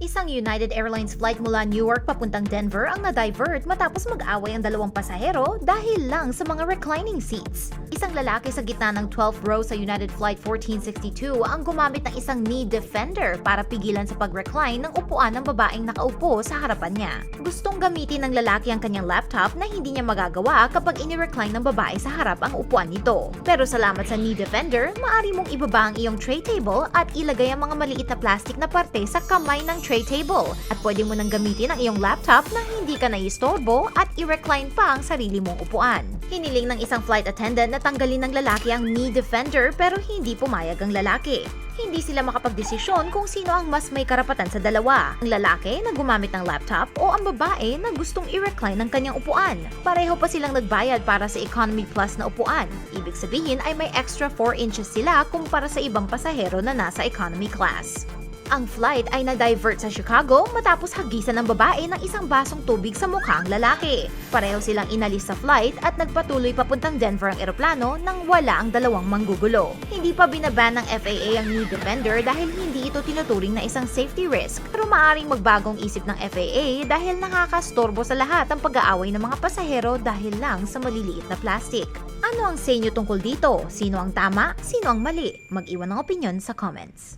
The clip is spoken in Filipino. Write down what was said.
Isang United Airlines flight mula Newark papuntang Denver ang na-divert matapos mag-away ang dalawang pasahero dahil lang sa mga reclining seats. Isang lalaki sa gitna ng 12th row sa United Flight 1462 ang gumamit ng isang knee defender para pigilan sa pag-recline ng upuan ng babaeng nakaupo sa harapan niya. Gustong gamitin ng lalaki ang kanyang laptop na hindi niya magagawa kapag ini-recline ng babae sa harap ang upuan nito. Pero salamat sa knee defender, maari mong ibaba ang iyong tray table at ilagay ang mga maliit na plastic na parte sa kamay ng tray table. At pwede mo nang gamitin ang iyong laptop na hindi ka naiistorbo at i-recline pa ang sarili mong upuan. Hiniling ng isang flight attendant na tanggalin ng lalaki ang knee defender pero hindi pumayag ang lalaki. Hindi sila makapagdesisyon kung sino ang mas may karapatan sa dalawa. Ang lalaki na gumamit ng laptop o ang babae na gustong i-recline ng kanyang upuan. Pareho pa silang nagbayad para sa Economy Plus na upuan. Ibig sabihin ay may extra 4 inches sila kumpara sa ibang pasahero na nasa economy class. Ang flight ay na-divert sa Chicago matapos hagisan ng babae ng isang basong tubig sa mukha ang lalaki. Pareho silang inalis sa flight at nagpatuloy papuntang Denver ang eroplano nang wala ang dalawang manggugulo. Hindi pa binaban ng FAA ang knee defender dahil hindi ito tinuturing na isang safety risk pero maaring magbagong isip ng FAA dahil nakakastorbo sa lahat ang pag-aaway ng mga pasahero dahil lang sa maliliit na plastic. Ano ang sa inyo tungkol dito? Sino ang tama? Sino ang mali? Mag-iwan ng opinion sa comments.